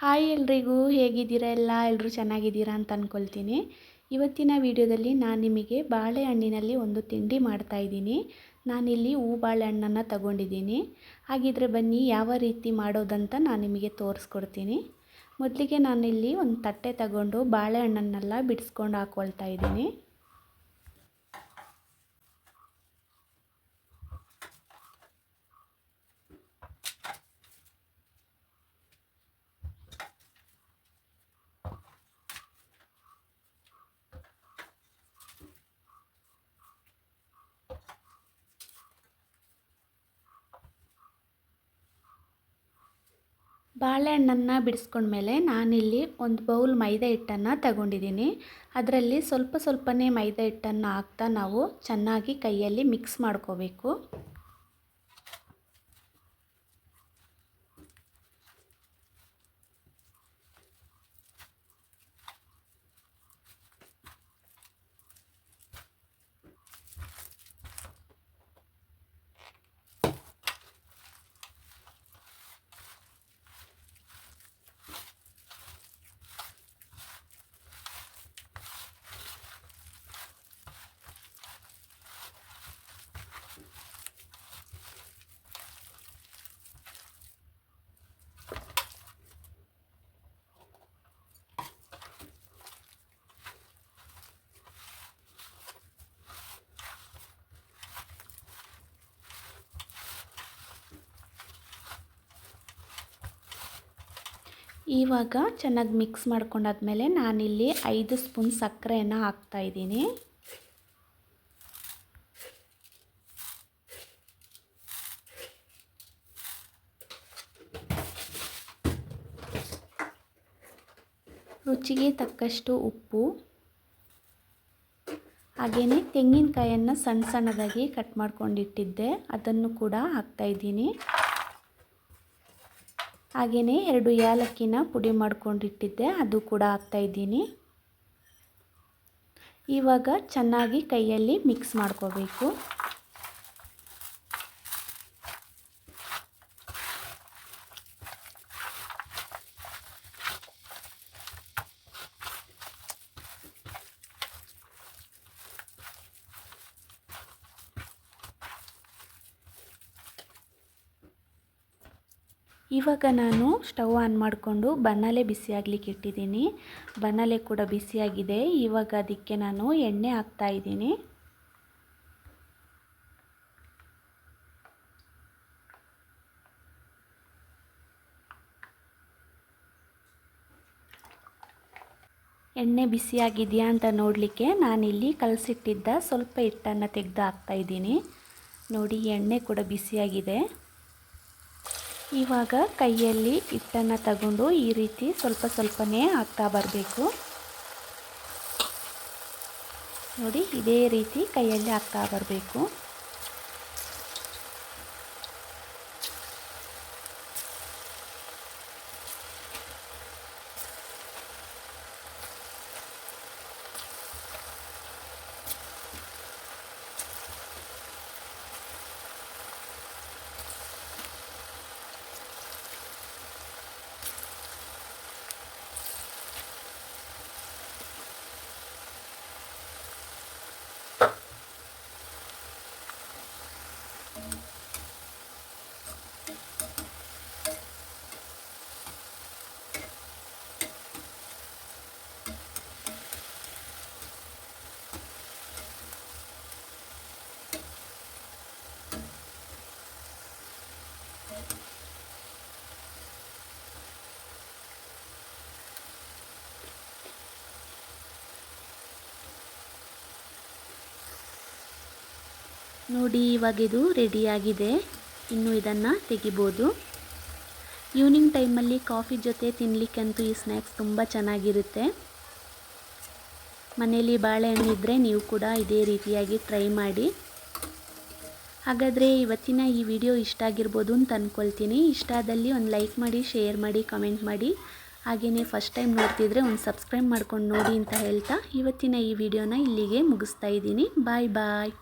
Hi ಎಲ್ರಿಗೂ, ಹೇಗಿದ್ದೀರಾ ಎಲ್ಲ? ಎಲ್ಲರೂ ಚೆನ್ನಾಗಿದ್ದೀರಾ ಅಂತ ಅಂದ್ಕೊಳ್ತೀನಿ ಇವತ್ತಿನ ವಿಡಿಯೋದಲ್ಲಿ ನಾನು ನಿಮಗೆ ಬಾಳೆಹಣ್ಣಿನಲ್ಲಿ ಒಂದು ತಿಂಡಿ ಮಾಡ್ತಾಯಿದ್ದೀನಿ ನಾನಿಲ್ಲಿ ಹೂ ಬಾಳೆಹಣ್ಣನ್ನು ತಗೊಂಡಿದ್ದೀನಿ. ಹಾಗಿದ್ರೆ ಬನ್ನಿ, ಯಾವ ರೀತಿ ಮಾಡೋದಂತ ನಾನು ನಿಮಗೆ ತೋರಿಸ್ಕೊಡ್ತೀನಿ. ಮೊದಲಿಗೆ ನಾನಿಲ್ಲಿ ಒಂದು ತಟ್ಟೆ ತಗೊಂಡು ಬಾಳೆಹಣ್ಣನ್ನೆಲ್ಲ ಬಿಡಿಸ್ಕೊಂಡು ಹಾಕ್ಕೊಳ್ತಾ ಇದ್ದೀನಿ. ಬಾಳೆಹಣ್ಣನ್ನು ಬಿಡಿಸ್ಕೊಂಡ್ಮೇಲೆ ನಾನಿಲ್ಲಿ ಒಂದು ಬೌಲ್ ಮೈದಾ ಹಿಟ್ಟನ್ನು ತಗೊಂಡಿದ್ದೀನಿ. ಅದರಲ್ಲಿ ಸ್ವಲ್ಪ ಸ್ವಲ್ಪನೇ ಮೈದಾ ಹಿಟ್ಟನ್ನು ಹಾಕ್ತಾ ನಾವು ಚೆನ್ನಾಗಿ ಕೈಯಲ್ಲಿ ಮಿಕ್ಸ್ ಮಾಡ್ಕೋಬೇಕು. ಇವಾಗ ಚೆನ್ನಾಗಿ ಮಿಕ್ಸ್ ಮಾಡ್ಕೊಂಡಾದ್ಮೇಲೆ ನಾನಿಲ್ಲಿ ಐದು ಸ್ಪೂನ್ ಸಕ್ಕರೆಯನ್ನು ಹಾಕ್ತಾಯಿದ್ದೀನಿ ರುಚಿಗೆ ತಕ್ಕಷ್ಟು ಉಪ್ಪು. ಹಾಗೆಯೇ ತೆಂಗಿನಕಾಯನ್ನು ಸಣ್ಣ ಸಣ್ಣದಾಗಿ ಕಟ್ ಮಾಡ್ಕೊಂಡಿಟ್ಟಿದ್ದೆ. ಅದನ್ನು ಕೂಡ ಹಾಕ್ತಾಯಿದ್ದೀನಿ ಹಾಗೆಯೇ ಎರಡು ಏಲಕ್ಕಿನ ಪುಡಿ ಮಾಡ್ಕೊಂಡಿಟ್ಟಿದ್ದೆ ಅದು ಕೂಡ ಹಾಕ್ತಾಯಿದ್ದೀನಿ ಇವಾಗ ಚೆನ್ನಾಗಿ ಕೈಯಲ್ಲಿ ಮಿಕ್ಸ್ ಮಾಡ್ಕೋಬೇಕು. ಇವಾಗ ನಾನು ಸ್ಟವ್ ಆನ್ ಮಾಡಿಕೊಂಡು ಬಣ್ಣಲೆ ಬಿಸಿಯಾಗಲಿಕ್ಕೆ ಇಟ್ಟಿದ್ದೀನಿ. ಬಣ್ಣಲೆ ಕೂಡ ಬಿಸಿಯಾಗಿದೆ ಇವಾಗ ಅದಕ್ಕೆ ನಾನು ಎಣ್ಣೆ ಹಾಕ್ತಾ ಇದ್ದೀನಿ. ಎಣ್ಣೆ ಬಿಸಿಯಾಗಿದೆಯಾ ಅಂತ ನೋಡಲಿಕ್ಕೆ ನಾನಿಲ್ಲಿ ಕಲಸಿಟ್ಟಿದ್ದ ಸ್ವಲ್ಪ ಹಿಟ್ಟನ್ನು ತೆಗೆದು ಹಾಕ್ತಾಯಿದ್ದೀನಿ ನೋಡಿ, ಎಣ್ಣೆ ಕೂಡ ಬಿಸಿಯಾಗಿದೆ ಇವಾಗ ಕೈಯಲ್ಲಿ ಹಿಟ್ಟನ್ನು ತಗೊಂಡು ಈ ರೀತಿ ಸ್ವಲ್ಪ ಸ್ವಲ್ಪನೇ ಹಾಕ್ತಾ ಬರಬೇಕು. ನೋಡಿ, ಇದೇ ರೀತಿ ಕೈಯಲ್ಲಿ ಹಾಕ್ತಾ ಬರಬೇಕು. ನೋಡಿ, ಇವಾಗ ಇದು ರೆಡಿಯಾಗಿದೆ ಇನ್ನು ಇದನ್ನು ತೆಗಿಬೋದು. ಈವ್ನಿಂಗ್ ಟೈಮಲ್ಲಿ ಕಾಫಿ ಜೊತೆ ತಿನ್ನಲಿಕ್ಕಂತೂ ಈ ಸ್ನ್ಯಾಕ್ಸ್ ತುಂಬ ಚೆನ್ನಾಗಿರುತ್ತೆ. ಮನೆಯಲ್ಲಿ ಬಾಳೆಹಣ್ಣು ಇದ್ದರೆ ನೀವು ಕೂಡ ಇದೇ ರೀತಿಯಾಗಿ ಟ್ರೈ ಮಾಡಿ. ಹಾಗಾದರೆ ಇವತ್ತಿನ ಈ ವಿಡಿಯೋ ಇಷ್ಟ ಆಗಿರ್ಬೋದು ಅಂತ ಅಂದ್ಕೊಳ್ತೀನಿ ಇಷ್ಟ ಆದಲ್ಲಿ ಒಂದು ಲೈಕ್ ಮಾಡಿ ಶೇರ್ ಮಾಡಿ ಕಮೆಂಟ್ ಮಾಡಿ. ಹಾಗೆಯೇ ಫಸ್ಟ್ ಟೈಮ್ ನೋಡ್ತಿದ್ರೆ ಒಂದು ಸಬ್ಸ್ಕ್ರೈಬ್ ಮಾಡ್ಕೊಂಡು ನೋಡಿ ಅಂತ ಹೇಳ್ತಾ ಇವತ್ತಿನ ಈ ವಿಡಿಯೋನ ಇಲ್ಲಿಗೆ ಮುಗಿಸ್ತಾ ಇದ್ದೀನಿ. ಬಾಯ್ ಬಾಯ್